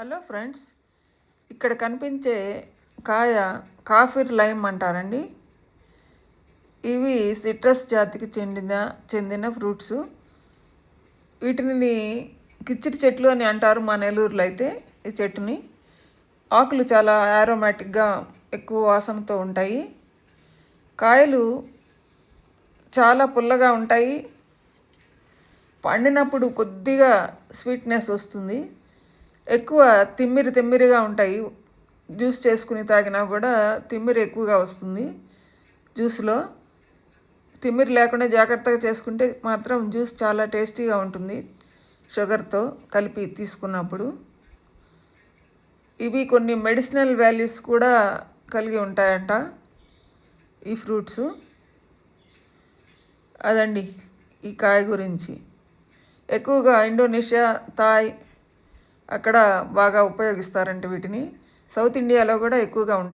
Hello friends ఇక్కడ కనిపించే కాయ కాఫీర్ లైమ్ అంటారండి. ఇవి సిట్రస్ జాతికి చెందిన చెందిన ఫ్రూట్స్. వీటిని కిచ్చిడి చెట్లు అని అంటారు మా నెల్లూరులో అయితే ఈ చెట్టుని. ఆకులు చాలా ఆరోమాటిక్గా ఎక్కువ వాసనతో ఉంటాయి. కాయలు చాలా పుల్లగా ఉంటాయి. పండినప్పుడు కొద్దిగా స్వీట్నెస్ వస్తుంది. ఎక్కువ తిమ్మిరి తిమ్మిరిగా ఉంటాయి. జ్యూస్ చేసుకుని తాగినా కూడా తిమ్మిరి ఎక్కువగా వస్తుంది. జ్యూస్లో తిమ్మిరి లేకుండా జాగ్రత్తగా చేసుకుంటే మాత్రం జ్యూస్ చాలా టేస్టీగా ఉంటుంది. షుగర్తో కలిపి తీసుకున్నప్పుడు. ఇవి కొన్ని మెడిసినల్ వాల్యూస్ కూడా కలిగి ఉంటాయంట ఈ ఫ్రూట్స్. అదండి ఈ కాయ గురించి. ఎక్కువగా ఇండోనేషియా థాయ్ అక్కడ బాగా ఉపయోగిస్తారంట వీటిని. సౌత్ ఇండియాలో కూడా ఎక్కువగా ఉంటాయి